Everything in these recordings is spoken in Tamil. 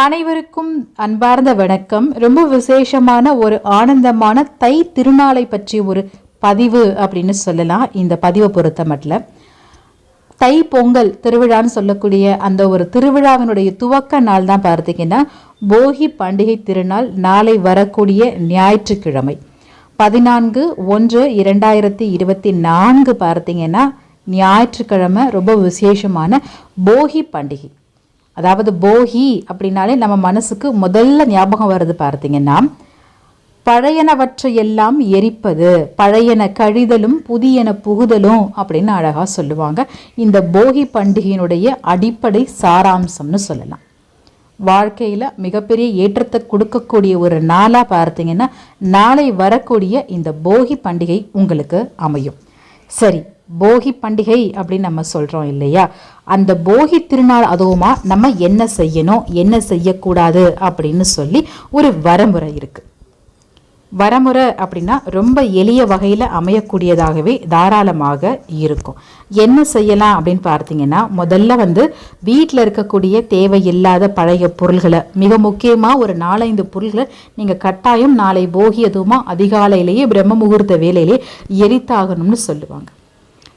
அனைவருக்கும் அன்பார்ந்த வணக்கம். ரொம்ப விசேஷமான ஒரு ஆனந்தமான தை திருநாளை பற்றி ஒரு பதிவு அப்படின்னு சொல்லலாம். இந்த பதிவை பொறுத்த மட்டும் தை பொங்கல் திருவிழான்னு சொல்லக்கூடிய அந்த ஒரு திருவிழாவினுடைய துவக்க நாள் தான் பார்த்தீங்கன்னா போகி பண்டிகை திருநாள் நாளை வரக்கூடிய ஞாயிற்றுக்கிழமை. பதினான்கு ஒன்று இரண்டாயிரத்தி இருபத்தி நான்கு பார்த்தீங்கன்னா ஞாயிற்றுக்கிழமை ரொம்ப விசேஷமான போகி பண்டிகை. அதாவது போகி அப்படின்னாலே நம்ம மனசுக்கு முதல்ல ஞாபகம் வருது பார்த்தீங்கன்னா பழையனவற்றையெல்லாம் எரிப்பது பழையன கழிதலும் புதியன புகுதலும் அப்படின்னு அழகாக சொல்லுவாங்க. இந்த போகி பண்டிகையினுடைய அடிப்படை சாராம்சம்னு சொல்லலாம். வாழ்க்கையில் மிகப்பெரிய ஏற்றத்தை கொடுக்கக்கூடிய ஒரு நாளாக பார்த்தீங்கன்னா நாளை வரக்கூடிய இந்த போகி பண்டிகை உங்களுக்கு அமையும். சரி போகி பண்டிகை அப்படின்னு நம்ம சொல்கிறோம் இல்லையா? அந்த போகி திருநாள் அதுவுமா நம்ம என்ன செய்யணும் என்ன செய்யக்கூடாது அப்படின்னு சொல்லி ஒரு வரமுறை இருக்குது வரமுறை அப்படின்னா ரொம்ப எளிய வகையில் அமையக்கூடியதாகவே தாராளமாக இருக்கும். என்ன செய்யலாம் அப்படின்னு பார்த்தீங்கன்னா முதல்ல வந்து வீட்டில் இருக்கக்கூடிய தேவையில்லாத பழைய பொருள்களை மிக முக்கியமாக ஒரு நாலஞ்சு பொருள்களை நீங்கள் கட்டாயம் நாளை போகி அதுவுமா அதிகாலையிலேயே பிரம்ம முகூர்த்த வேலையிலேயே எரித்தாகணும்னு சொல்லுவாங்க.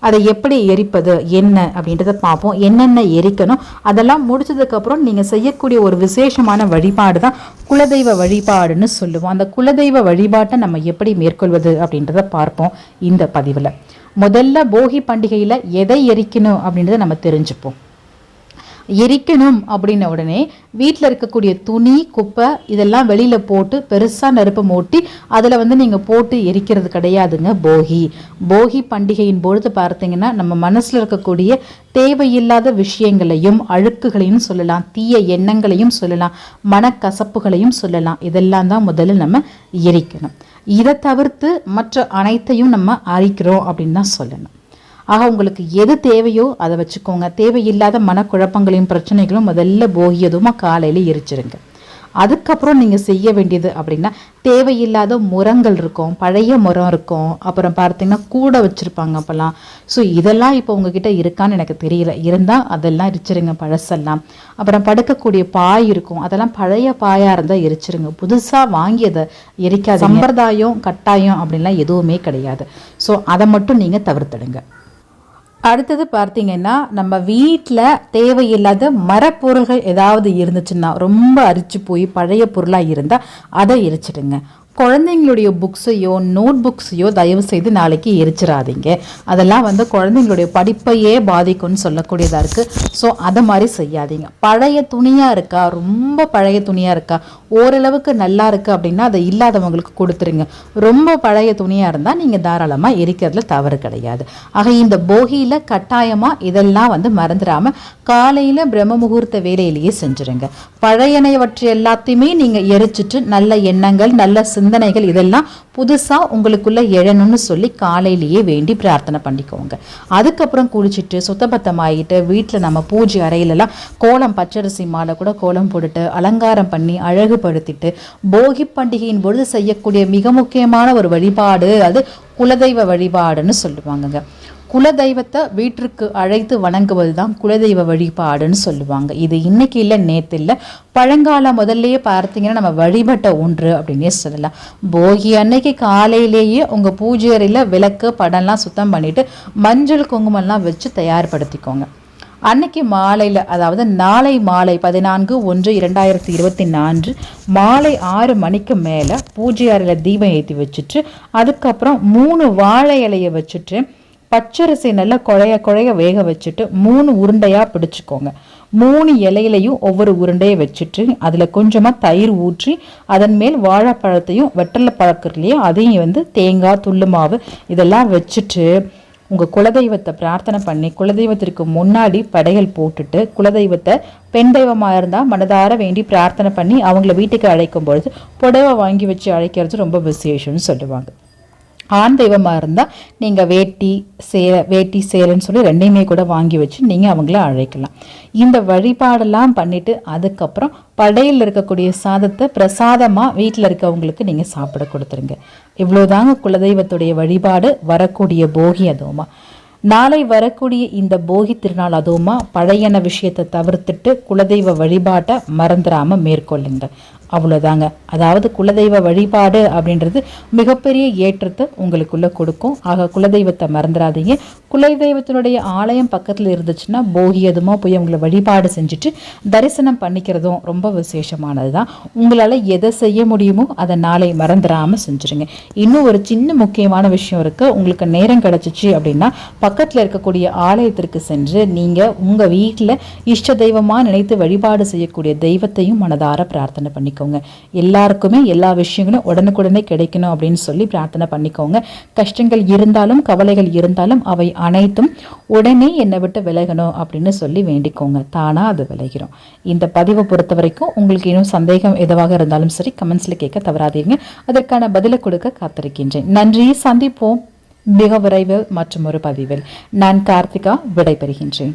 அதை எப்படி எரிப்பது என்ன அப்படின்றத பார்ப்போம். என்னென்ன எரிக்கணும் அதெல்லாம் முடிச்சதுக்கப்புறம் நீங்கள் செய்யக்கூடிய ஒரு விசேஷமான வழிபாடு தான் குலதெய்வ வழிபாடுன்னு சொல்லுவோம். அந்த குலதெய்வ வழிபாட்டை நம்ம எப்படி மேற்கொள்வது அப்படின்றத பார்ப்போம் இந்த பதிவில். முதல்ல போகி பண்டிகையில் எதை எரிக்கணும் அப்படின்றத நம்ம தெரிஞ்சுப்போம். எரிக்கணும் அப்படின்ன உடனே வீட்டில் இருக்கக்கூடிய துணி குப்பை இதெல்லாம் வெளியில் போட்டு பெருசாக நெருப்பு மூட்டி அதில் வந்து நீங்கள் போட்டு எரிக்கிறது கிடையாதுங்க போகி. போகி பண்டிகையின் பொழுது பார்த்தீங்கன்னா நம்ம மனசில் இருக்கக்கூடிய தேவையில்லாத விஷயங்களையும் அழுக்குகளையும் சொல்லலாம் தீய எண்ணங்களையும் சொல்லலாம் மனக்கசப்புகளையும் சொல்லலாம். இதெல்லாம் தான் முதல்ல நம்ம எரிக்கணும். இதை தவிர்த்து மற்ற அனைத்தையும் நம்ம அரிக்கிறோம் அப்படின்னு தான் சொல்லணும். ஆக உங்களுக்கு எது தேவையோ அதை வச்சுக்கோங்க. தேவையில்லாத மனக்குழப்பங்களையும் பிரச்சனைகளும் முதல்ல போகியதுமாக காலையில் எரிச்சிருங்க. அதுக்கப்புறம் நீங்கள் செய்ய வேண்டியது அப்படின்னா தேவையில்லாத முரங்கள் இருக்கும் பழைய முரம் இருக்கும். அப்புறம் பார்த்தீங்கன்னா கூட வச்சுருப்பாங்க அப்போல்லாம். ஸோ இதெல்லாம் இப்போ உங்ககிட்ட இருக்கான்னு எனக்கு தெரியல. இருந்தால் அதெல்லாம் எரிச்சிருங்க பழசெல்லாம். அப்புறம் படுக்கக்கூடிய பாய் இருக்கும். அதெல்லாம் பழைய பாயாக இருந்தால் எரிச்சிருங்க. புதுசாக வாங்கியதை எரிக்காத சம்பிரதாயம் கட்டாயம் அப்படின்லாம் எதுவுமே கிடையாது. ஸோ அதை மட்டும் நீங்கள் தவிர்த்துடுங்க. அடுத்தது பார்த்தீங்கன்னா நம்ம வீட்டில் தேவையில்லாத மரப்பொருள்கள் ஏதாவது இருந்துச்சுன்னா ரொம்ப அரிச்சு போய் பழைய பொருளாக இருந்தால் அதை எரிச்சிடுங்க. குழந்தைங்களுடைய புக்ஸையோ நோட் புக்ஸையோ தயவு செய்து நாளைக்கு எரிச்சிடாதீங்க. அதெல்லாம் வந்து குழந்தைங்களுடைய படிப்பையே பாதிக்கும்னு சொல்லக்கூடியதாக இருக்குது ஸோ அதை மாதிரி செய்யாதீங்க. பழைய துணியாக இருக்கா? ரொம்ப பழைய துணியாக இருக்கா? ஓரளவுக்கு நல்லா இருக்குது அப்படின்னா அதை இல்லாதவங்களுக்கு கொடுத்துருங்க. ரொம்ப பழைய துணியாக இருந்தால் நீங்கள் தாராளமாக எரிக்கிறதுல தவறு கிடையாது. ஆக இந்த போகியில் கட்டாயமாக இதெல்லாம் வந்து மறந்துடாமல் காலையில் பிரம்ம முகூர்த்த வேலையிலேயே செஞ்சுருங்க. பழையனையவற்றை எல்லாத்தையுமே நீங்கள் எரிச்சிட்டு நல்ல எண்ணங்கள் நல்ல சிந்தனைகள் இதெல்லாம் புதுசாக உங்களுக்குள்ளே எழணும்னு சொல்லி காலையிலேயே வேண்டி பிரார்த்தனை பண்ணிக்கோங்க. அதுக்கப்புறம் குளிச்சுட்டு சுத்தபத்தமாகிட்டு வீட்டில் நம்ம பூஜை அறையிலலாம் கோலம் பச்சரிசி மாலை கூட கோலம் போட்டுட்டு அலங்காரம் பண்ணி அழகுபடுத்திட்டு போகி பண்டிகையின் பொழுது செய்யக்கூடிய மிக முக்கியமான ஒரு வழிபாடு அது குலதெய்வ வழிபாடுன்னு சொல்லுவாங்கங்க. குலதெய்வத்தை வீட்டிற்கு அழைத்து வணங்குவது தான் குலதெய்வ வழிபாடுன்னு சொல்லுவாங்க. இது இன்னைக்கு இல்லை நேற்று இல்லை. பழங்கால முதல்லையே பார்த்தீங்கன்னா நம்ம வழிபட்ட ஒன்று அப்படின்னே சொல்லலாம். போகி அன்னைக்கு காலையிலேயே உங்கள் பூஜை அறையில் விளக்கு படம்லாம் சுத்தம் பண்ணிவிட்டு மஞ்சள் குங்குமம்லாம் வச்சு தயார்படுத்திக்கோங்க. அன்னைக்கு மாலையில் அதாவது நாளை மாலை பதினான்கு ஒன்று இரண்டாயிரத்தி இருபத்தி நான்கு மாலை ஆறு மணிக்கு மேலே பூஜை அறையில் தீபம் ஏற்றி வச்சுட்டு அதுக்கப்புறம் மூணு வாழை இலையை வச்சுட்டு பச்சரிசி நல்லா குழைய குழைய வேக வச்சுட்டு மூணு உருண்டையாக பிடிச்சிக்கோங்க. மூணு இலையிலையும் ஒவ்வொரு உருண்டையை வச்சுட்டு அதில் கொஞ்சமாக தயிர் ஊற்றி அதன் மேல் வாழைப்பழத்தையும் வெட்டலை பழக்கிறதுலையும் அதையும் வந்து தேங்காய் துள்ளு மாவு இதெல்லாம் வச்சுட்டு உங்கள் குலதெய்வத்தை பிரார்த்தனை பண்ணி குலதெய்வத்திற்கு முன்னாடி படையல் போட்டுட்டு குலதெய்வத்தை பெண் தெய்வமாக இருந்தால் மனதார வேண்டி பிரார்த்தனை பண்ணி அவங்கள வீட்டுக்கு அழைக்கும் பொழுது புடவை வாங்கி வச்சு அழைக்கிறது ரொம்ப விசேஷம்னு சொல்லுவாங்க. ஆண் தெய்வமாக இருந்தால் நீங்கள் வேட்டி சேலை வேட்டி சேலைன்னு சொல்லி ரெண்டையுமே கூட வாங்கி வச்சு நீங்கள் அவங்கள அழைக்கலாம். இந்த வழிபாடெல்லாம் பண்ணிவிட்டு அதுக்கப்புறம் படையில் இருக்கக்கூடிய சாதத்தை பிரசாதமாக வீட்டில் இருக்கவங்களுக்கு நீங்கள் சாப்பிட கொடுத்துருங்க. இவ்வளோதாங்க குலதெய்வத்துடைய வழிபாடு வரக்கூடிய போகி அதுவுமா. நாளை வரக்கூடிய இந்த போகி திருநாள் அதுவுமா பழையன விஷயத்தை தவிர்த்துட்டு குலதெய்வ வழிபாட்டை மறந்துடாமல் மேற்கொள்ளுங்க அவ்வளோதாங்க அதாவது குலதெய்வ வழிபாடு அப்படின்றது மிகப்பெரிய ஏற்றத்தை உங்களுக்குள்ளே கொடுக்கும். ஆக குலதெய்வத்தை மறந்துடாதீங்க. குலதெய்வத்தினுடைய ஆலயம் பக்கத்தில் இருந்துச்சுன்னா போகி அதுமா போய் உங்களை வழிபாடு செஞ்சுட்டு தரிசனம் பண்ணிக்கிறதும் ரொம்ப விசேஷமானது தான் உங்களால் எதை செய்ய முடியுமோ அதை நாளை மறந்துடாமல் செஞ்சுருங்க இன்னும் ஒரு சின்ன முக்கியமான விஷயம் இருக்குது உங்களுக்கு நேரம் கிடச்சிச்சு அப்படின்னா பக்கத்தில் இருக்கக்கூடிய ஆலயத்திற்கு சென்று நீங்கள் உங்கள் வீட்டில் இஷ்ட தெய்வமாக நினைத்து வழிபாடு செய்யக்கூடிய தெய்வத்தையும் மனதார பிரார்த்தனை பண்ணிக்கோங்க. எல்லாருக்குமே எல்லா விஷயங்களும் உடனுக்குடனே கிடைக்கணும் அப்படின்னு சொல்லி பிரார்த்தனை பண்ணிக்கோங்க. கஷ்டங்கள் இருந்தாலும் கவலைகள் இருந்தாலும் அவை அனைத்தும் உடனே என்னை விட்டு விலகணும் அப்படின்னு சொல்லி வேண்டிக்கோங்க. தானாக அது விலகிறோம் இந்த பதிவை பொறுத்த வரைக்கும் உங்களுக்கு இன்னும் சந்தேகம் எதுவாக இருந்தாலும் சரி கமெண்ட்ஸில் கேட்க தவறாதீங்க. அதற்கான பதிலை கொடுக்க காத்திருக்கின்றேன். நன்றி. சந்திப்போம். மிக விரைவில் மற்றும் ஒரு பதிவில். நான் கார்த்திகா விடைபெறுகின்றேன்.